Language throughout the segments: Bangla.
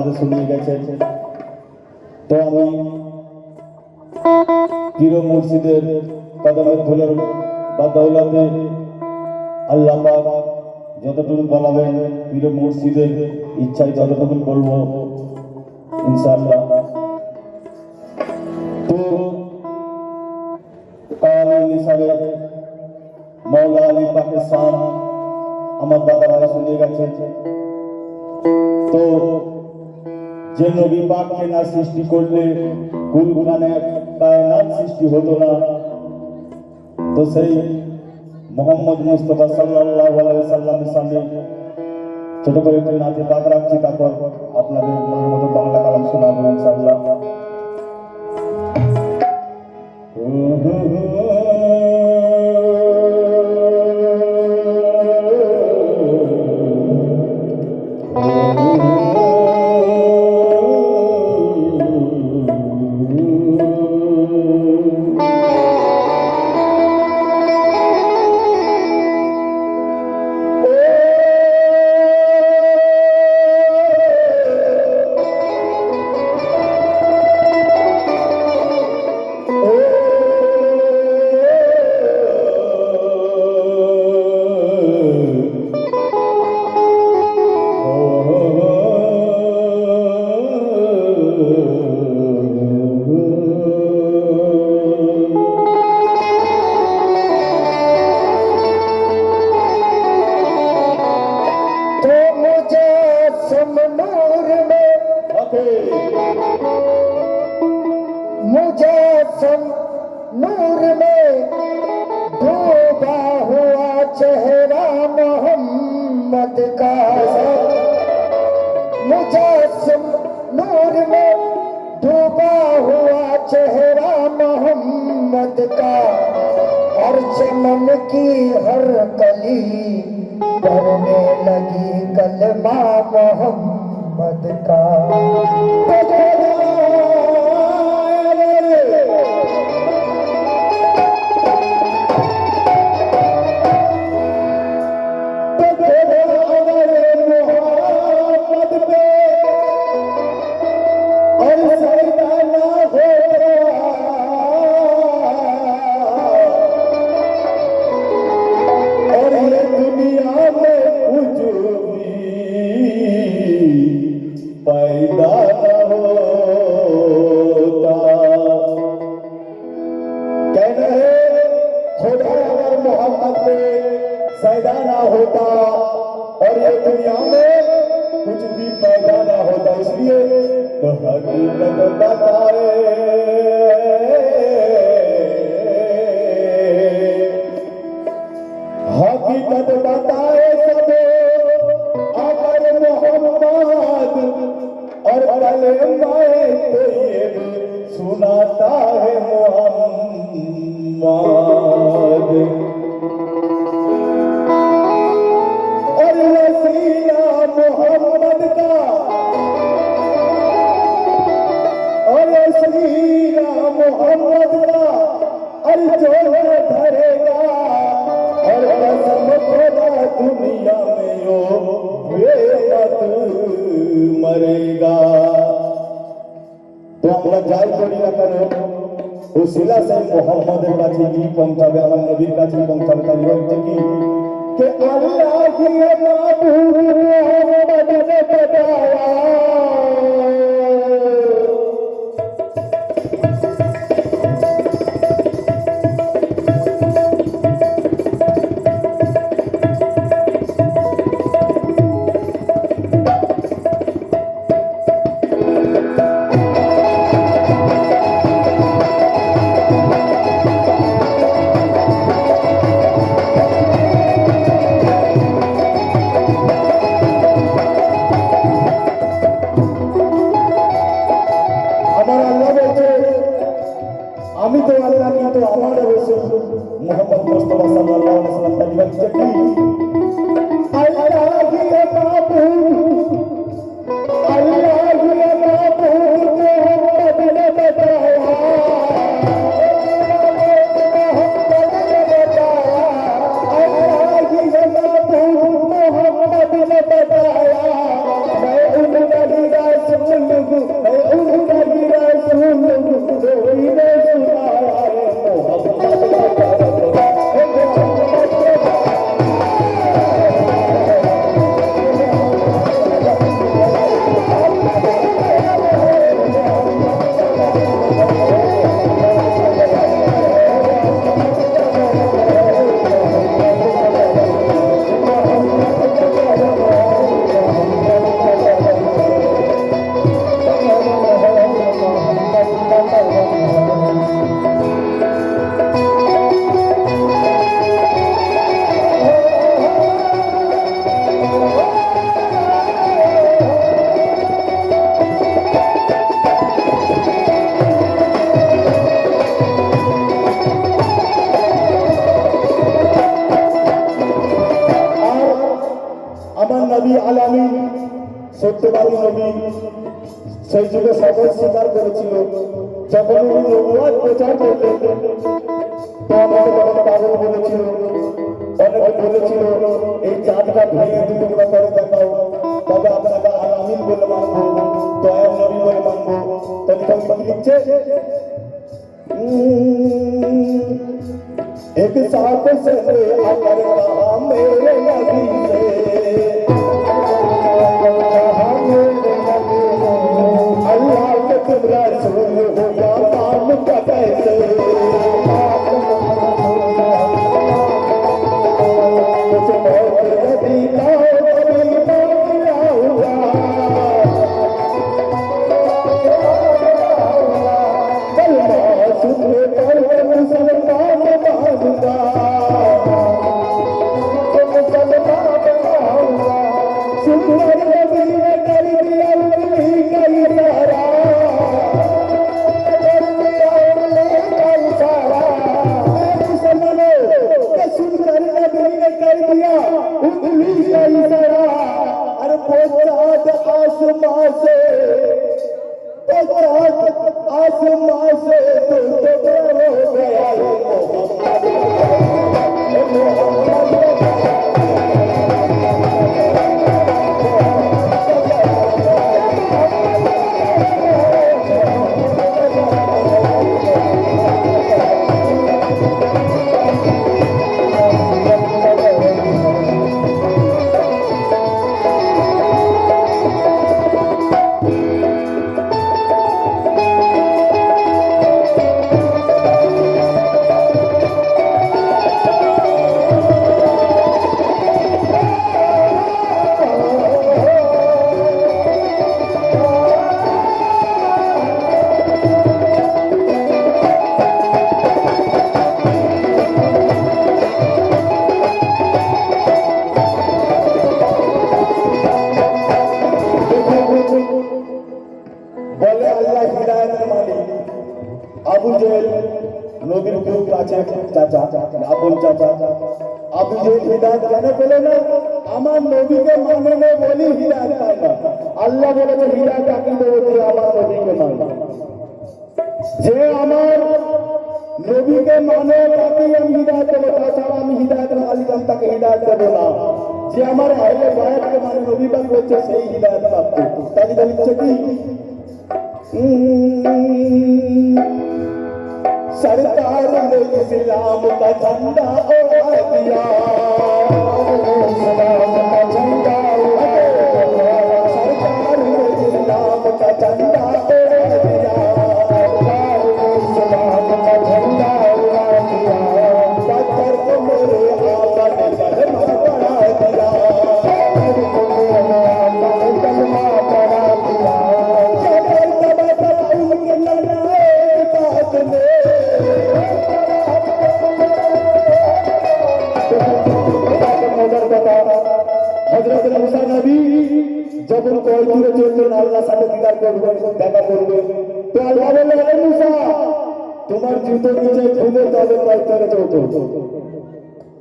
আমাদের শুনিয়ে গেছে। তো আমি পীর মুর্শিদের কদমে ধুলে বা দৌলতে আল্লাহ যতটুকু বলাবেন, পীর মুর্শিদের ইচ্ছায় যতটুকু বলব, ইনশাআল্লাহ। তো কালাম হিসাবে মৌলা আলী পাকিস্তান আমার দাদারা শুনিয়ে গেছে। তো যে নবী পাককে না সৃষ্টি করলে কুলগুনানে কায়নাত সৃষ্টি হতো না, তো সেই মোহাম্মদ মুস্তফা সাল্লাল্লাহু আলাইহি সাল্লামের সামনে ছোট করে একটু নাতে পাক রাখছি, তারপর আপনাদের মতো বাংলা কালাম আমাদের কাছে কি পৌঁছাবে আমার নবীর কাছে পৌঁছাবে তার বলতে কি? কে আল্লাহ মোহাম্মদ মুস্তফা সাল্লাল্লাহু আলাইহি ওয়াসাল্লাম অনেকে বলেছিল এই চাঁদটা ভেঙে দু টুকরা করে দেখাও তবে আপনাকে আলামিন বলে মানবো দয়াল নবী বলে মানবো তো লিখা কি লিখছে উম, एक साथ से अगर कहा मेरे नबी আল্লাহ বলেছে হিদায়ত আকি দেবো যে আমার নবীকে মানে যে আমার নবীকে মানে তাকেই আমি হিদায়ত দেবো তাছাড়া আমি হিদায়তের মালিক আমি তাকে হিদায়ত দেবো না যে আমার আহলে বায়াতকে মানে নবী পাক বলছে সেই হিদায়ত প্রাপ্ত তাই লিখছে কি सरकार ने इस्लाम का झंडा उड़ा दिया কয়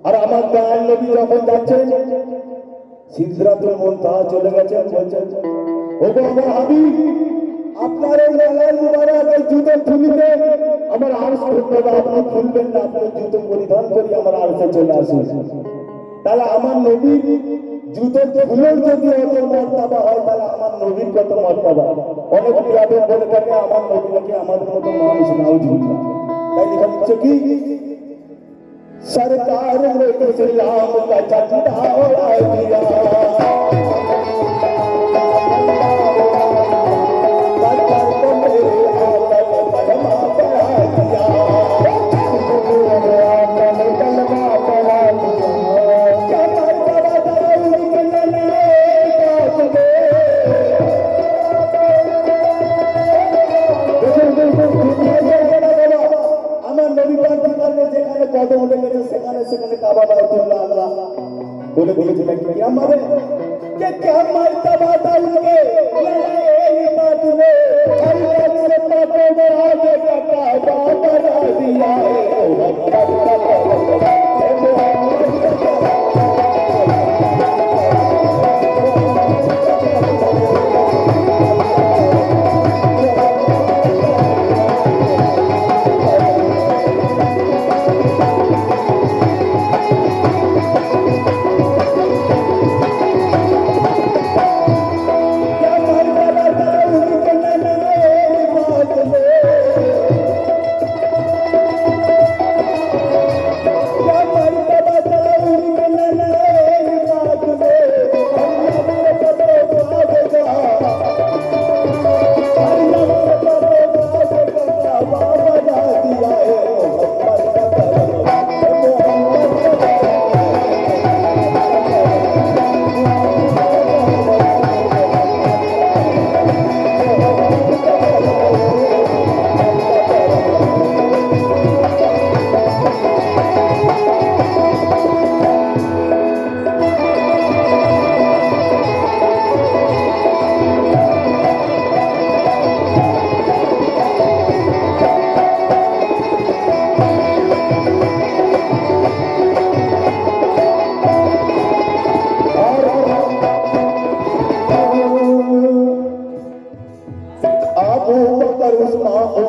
আর আমার দয়াল নবী যখন যাচ্ছেন সিদ্ধাতুল মুনতাহা চলে গেছেন, বলছেন ওগো আমার হাবিব, আপনার এই লাল মুবারক এই জুতো খুলিতে আমার আরশ খুলবে আপনি খুলবেন না, আপনি জুতো পরিধান করি আমার আরশে চলে আসুন। তাহলে আমার নবীর জুতো খুলেও যদি অত মর্তাবা হয়, তাহলে আমার নবীর কত মর্তাবা? অনেক বিরাটে বলে থাকে, আমার নবী নাকি আমাদের মতো মানুষ নাও জুতো তাই লেখা দিচ্ছে কি? सरकार ने इस्लाम का झंडा उड़ा दिया বলে দিয়েছিলেন কে আমার? কে কে আমার দাদা দাউলকে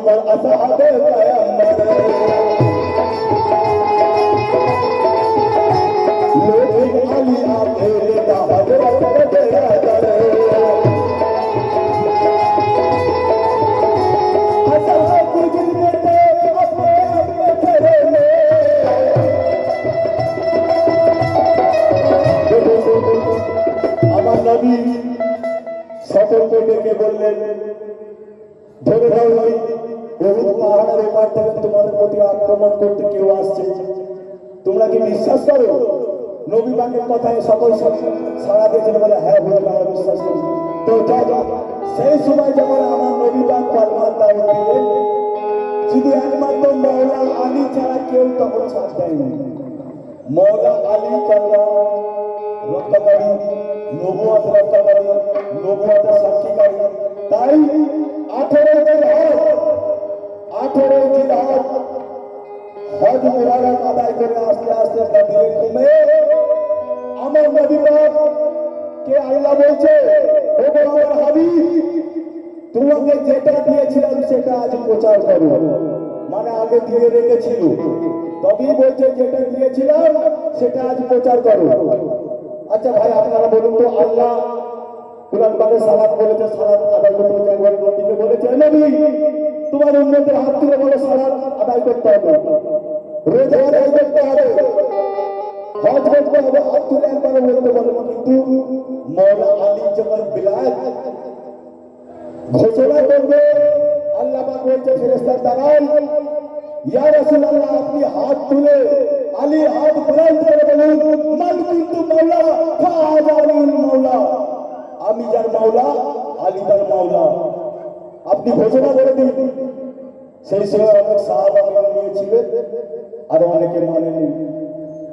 উসমান উমর আসহাবে পয়গম্বর लेकिन अली अकेले का हजरत का तेरा दर असहाब गुजरने थे अपने अपने घरों में আমার নবী সতর্ক ডেকে বললেন আক্রমণ করতে কেউ আসছে? তোমরা কি বিশ্বাস করো? নবী বাকের কথায় সকল সা- সাড়া দিয়েছিল বলে হ্যাঁ বলে আমরা বিশ্বাস করি তো যাও। সেই সময় যখন আমার নবী বাক কলমার দাওয়াত দিলেন শুধু একমাত্র মৌলা আলী ছাড়া কেউ তখন সাথ দেয়নি। মৌলা আলী কল্লা রক্ষাকারী নবুয়াত রক্ষাকারী নবুয়াতের সাক্ষীকারী। তাই আঠেরো জিলহজ আঠেরো জিলহজ হজ মুবারক আদায় করে আস্তে আস্তে নদীর ঘুমে আমার নবী পাক কে আল্লাহ বলছে ও আমার হাবিব তোমাকে যেটা দিয়েছিলাম সেটা আজ প্রচার করো মানে আগে দিয়ে রেখেছিল তবেই বলছে যেটা দিয়েছিলাম সেটা আজ প্রচার করো আচ্ছা ভাই আপনারা বলুন তো আল্লাহ কোরআন পাকে সালাত বলেছে সালাত আদায় করতে হচ্ছে একবার নবীকে বলেছে "এ নবী তোমার উন্নতের হাত তুলে বলে, সালাত আদায় করতে হবে। হবে হাত একবার বলতে বলে কিন্তু মৌলা আলী যখন বিলায় ঘোষণা করবে, আল্লাহ বলছে, ফেরেশতার দ্বারাই ইয়া রাসূলুল্লাহ, আপনি হাত তুলে আলীর হাত বুলন্দ করে বলুন, মান কুনতু মাওলা আলীউল মাওলা। আমি যার মাওলা, আলী তার মাওলা। আপনি ঘোষণা করে দিন। সেই সময় অনেক সাহাবা মেনে নিয়েছিলেন, আর অনেকে মানেনি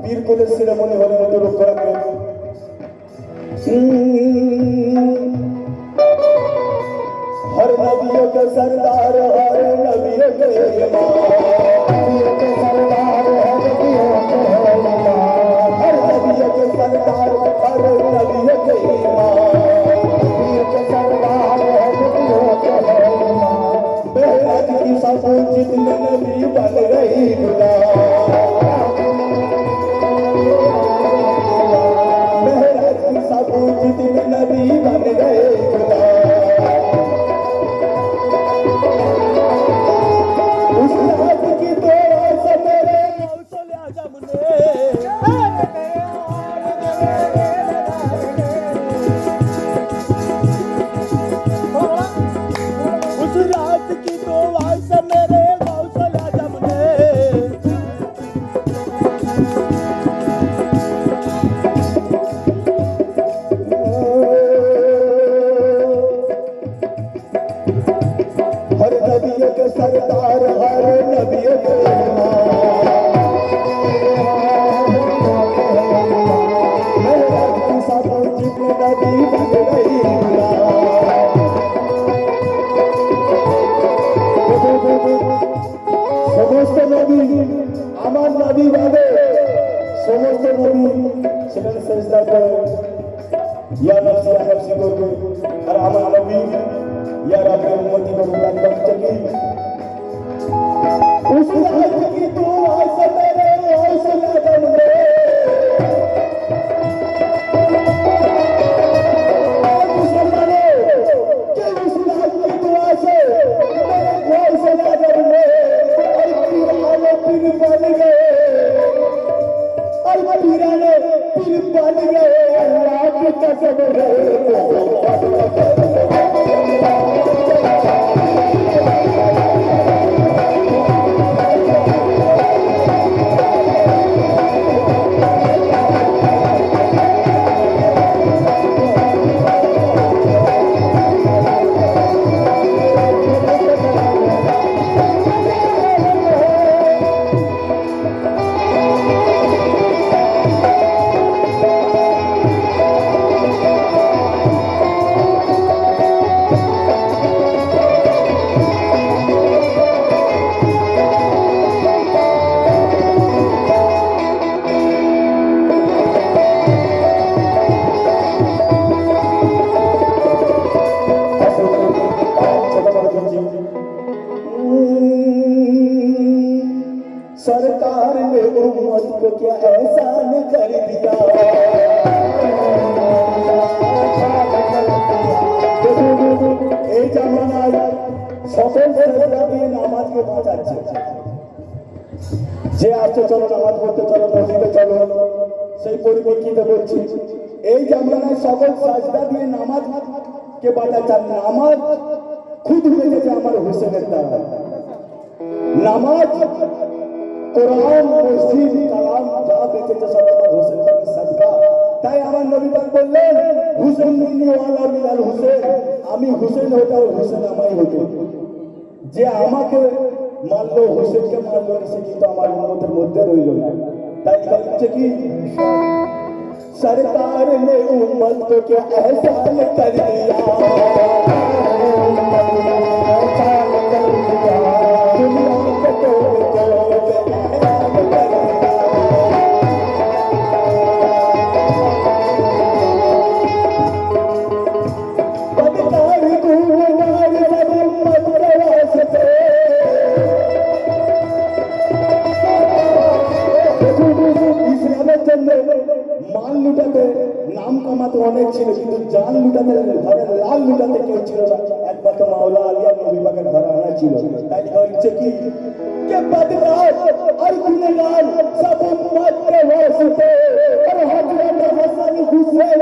পীর কোলের মনে হলে মতো রক্ষা রাখবেন करता रहा रे আর নামাজ খুদ হয়েছে আমার হোসেনের দ্বারা। নামাজ, কোরআন, মসজিদ, কালাম যা বেঁচেছে সব আমার হোসেন তাই আমার নবী বললেন, হুসেন মিন্নি ওয়ালা মিনাল হুসেন, আমি হুসেন হতে হুসেন আমায় হতে যে আমাকে মারলো, হোসেনকে মারলো, সে কিন্তু আমার উন্মতের মধ্যে রইল না। তাই হচ্ছে কি? सरकार ने उम्मत के एहसान कर दिया। ক্ষমা তো অনেক ছিল, কিন্তু জান লুটাতে ঘরের লাল লুটাতে কেউ ছিল না। একবার তো মাওলা আলিয়া নবী পাকের ঘরে আনা ছিল। তাই হচ্ছে কি? কে বদনাম আর গুণগান সব উম্মত কে ওয়াসিতে আর হযরত হাসান হুসাইন